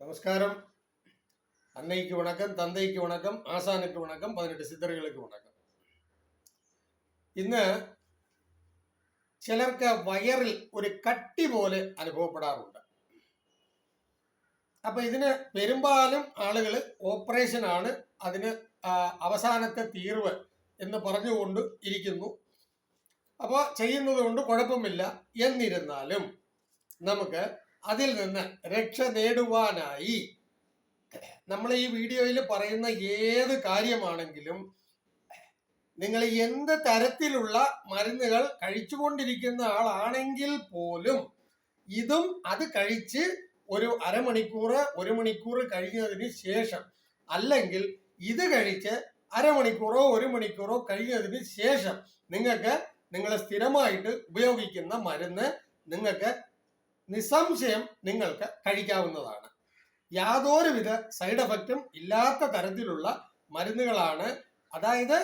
നമസ്കാരം. അന്നയ്ക്ക് വണക്കം തന്തയ്ക്ക് വണക്കം ஆசானுக்கு വണക്കം പതിനെട്ട് സിദ്ധറുകൾക്ക് വണക്കം. ഇന്ന് ചിലർക്ക് വയറിൽ ഒരു കട്ടി പോലെ അനുഭവപ്പെടാറുണ്ട്. അപ്പൊ ഇതിന് പെരുമ്പാലും ആളുകൾ ഓപ്പറേഷൻ ആണ്. അതിന് അവസാനത്തെ തീർവ് എന്ന് പറഞ്ഞുകൊണ്ട് ഇരിക്കുന്നു. അപ്പോൾ ചെയ്യുന്നത് കൊണ്ട് കുഴപ്പമില്ല. എന്നിരുന്നാലും നമുക്ക് അതിൽ നിന്ന് രക്ഷ നേടുവാനായി. നമ്മൾ ഈ വീഡിയോയിൽ പറയുന്ന ഏത് കാര്യമാണെങ്കിലും നിങ്ങൾ എന്ത് തരത്തിലുള്ള മരുന്നുകൾ കഴിച്ചുകൊണ്ടിരിക്കുന്ന ആളാണെങ്കിൽ പോലും ഇതും അത് കഴിച്ച് ഒരു അരമണിക്കൂർ ഒരു മണിക്കൂർ കഴിഞ്ഞതിന് ശേഷം അല്ലെങ്കിൽ ഇത് കഴിച്ച് അരമണിക്കൂറോ ഒരു മണിക്കൂറോ കഴിഞ്ഞതിന് ശേഷം നിങ്ങൾക്ക് നിങ്ങൾ സ്ഥിരമായിട്ട് ഉപയോഗിക്കുന്ന മരുന്ന് നിങ്ങൾക്ക് നിസ്സംശയം നിങ്ങൾക്ക് കഴിക്കാവുന്നതാണ്. യാതൊരുവിധ സൈഡ് എഫക്റ്റും ഇല്ലാത്ത തരത്തിലുള്ള മരുന്നുകളാണ് അതായത്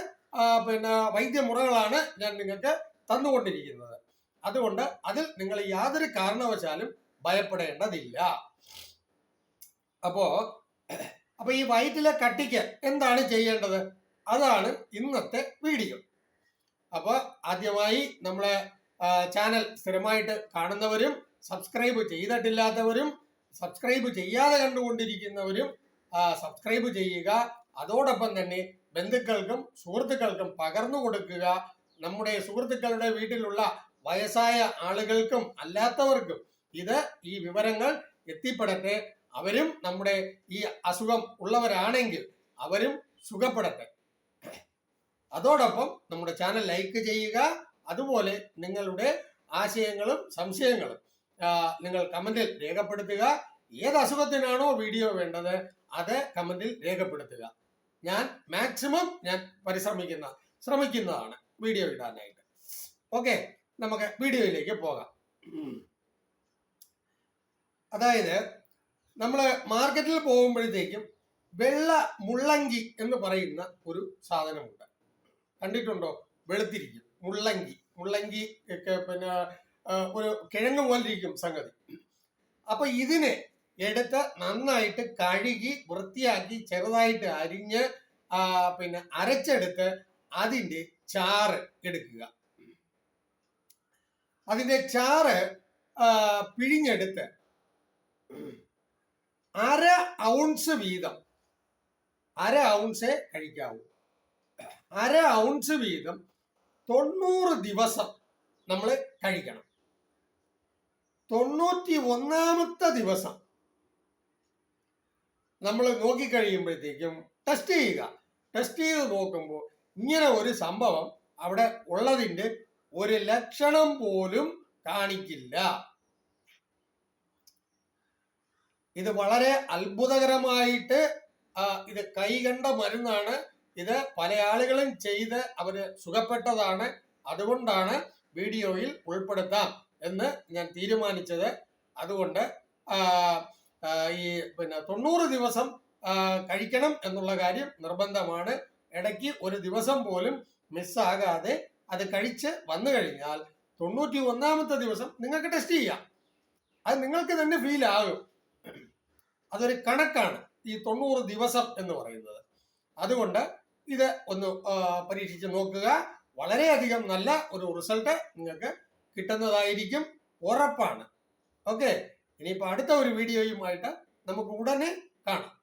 പിന്നെ വൈദ്യമുറകളാണ് ഞാൻ നിങ്ങൾക്ക് തന്നുകൊണ്ടിരിക്കുന്നത്. അതുകൊണ്ട് അതിൽ നിങ്ങൾ യാതൊരു കാരണവശാലും ഭയപ്പെടേണ്ടതില്ല. അപ്പോ അപ്പൊ ഈ വയറ്റിലെ കട്ടിക്ക് എന്താണ് ചെയ്യേണ്ടത്? അതാണ് ഇന്നത്തെ വീഡിയോ. അപ്പൊ ആദ്യമായി നമ്മളെ ചാനൽ സ്ഥിരമായിട്ട് കാണുന്നവരും സബ്സ്ക്രൈബ് ചെയ്തിട്ടില്ലാത്തവരും സബ്സ്ക്രൈബ് ചെയ്യാതെ കണ്ടുകൊണ്ടിരിക്കുന്നവരും സബ്സ്ക്രൈബ് ചെയ്യുക. അതോടൊപ്പം തന്നെ ബന്ധുക്കൾക്കും സുഹൃത്തുക്കൾക്കും പകർന്നു കൊടുക്കുക. നമ്മുടെ സുഹൃത്തുക്കളുടെ വീട്ടിലുള്ള വയസ്സായ ആളുകൾക്കും അല്ലാത്തവർക്കും ഇത് ഈ വിവരങ്ങൾ എത്തിപ്പെടട്ടെ. അവരും നമ്മുടെ ഈ അസുഖം ഉള്ളവരാണെങ്കിൽ അവരും സുഖപ്പെടട്ടെ. അതോടൊപ്പം നമ്മുടെ ചാനൽ ലൈക്ക് ചെയ്യുക. അതുപോലെ നിങ്ങളുടെ ആശയങ്ങളും സംശയങ്ങളും നിങ്ങൾ കമന്റിൽ രേഖപ്പെടുത്തുക. ഏത് അസുഖത്തിനാണോ വീഡിയോ വേണ്ടത് അത് കമന്റിൽ രേഖപ്പെടുത്തുക. ഞാൻ മാക്സിമം ഞാൻ പരിശ്രമിക്കുന്ന ശ്രമിക്കുന്നതാണ് വീഡിയോ ഇടാനായിട്ട്. ഓക്കെ നമുക്ക് വീഡിയോയിലേക്ക് പോകാം. അതായത് നമ്മൾ മാർക്കറ്റിൽ പോകുമ്പോഴത്തേക്കും വെള്ള മുള്ളങ്കി എന്ന് പറയുന്ന ഒരു സാധനമുണ്ട്. കണ്ടിട്ടുണ്ടോ? വെളുത്തിരിക്കും. മുള്ളങ്കി. മുള്ളങ്കി ഒക്കെ പിന്നെ ഒരു കിഴങ്ങ് പോലെ ഇരിക്കും സംഗതി. അപ്പൊ ഇതിനെ എടുത്ത് നന്നായിട്ട് കഴുകി വൃത്തിയാക്കി ചെറുതായിട്ട് അരിഞ്ഞ് പിന്നെ അരച്ചെടുത്ത് അതിന്റെ ചാറ് എടുക്കുക. അതിന്റെ ചാറ് പിഴിഞ്ഞെടുത്ത് അര ഔൺസ് വീതം അര ഔൺസേ കഴിക്കാവൂ. അര ഔൺസ് വീതം തൊണ്ണൂറ് ദിവസം നമ്മൾ കഴിക്കണം. തൊണ്ണൂറ്റി ഒന്നാമത്തെ ദിവസം. നമ്മൾ നോക്കിക്കഴിയുമ്പോഴത്തേക്കും ടെസ്റ്റ് ചെയ്യുക. ടെസ്റ്റ് ചെയ്ത് നോക്കുമ്പോൾ ഇങ്ങനെ ഒരു സംഭവം അവിടെ ഉള്ളതിന്റെ ഒരു ലക്ഷണം പോലും കാണിക്കില്ല. ഇത് വളരെ അത്ഭുതകരമായിട്ട് ഇത് കൈകണ്ട മരുന്നാണ്. ഇത് പല ആളുകളും ചെയ്ത് അവർ സുഖപ്പെട്ടതാണ്. അതുകൊണ്ടാണ് വീഡിയോയിൽ ഉൾപ്പെടുത്താം. എന്ന് ഞാൻ തീരുമാനിച്ചത്. അതുകൊണ്ട് ഈ പിന്നെ തൊണ്ണൂറ് ദിവസം കഴിക്കണം എന്നുള്ള കാര്യം നിർബന്ധമാണ്. ഇടയ്ക്ക് ഒരു ദിവസം പോലും മിസ്സാകാതെ അത് കഴിച്ച് വന്നു കഴിഞ്ഞാൽ തൊണ്ണൂറ്റി ഒന്നാമത്തെ ദിവസം നിങ്ങൾക്ക് ടെസ്റ്റ് ചെയ്യാം. അത് നിങ്ങൾക്ക് തന്നെ ഫീൽ ആകും. അതൊരു കണക്കാണ് ഈ തൊണ്ണൂറ് ദിവസം എന്ന് പറയുന്നത്. അതുകൊണ്ട് ഇത് ഒന്ന് പരീക്ഷിച്ച് നോക്കുക. വളരെയധികം നല്ല ഒരു റിസൾട്ട് നിങ്ങൾക്ക് കിട്ടുന്നതായിരിക്കും ഉറപ്പാണ്. ഓക്കെ ഇനിയിപ്പോൾ അടുത്ത ഒരു വീഡിയോയുമായിട്ട് നമുക്ക് ഉടനെ കാണാം.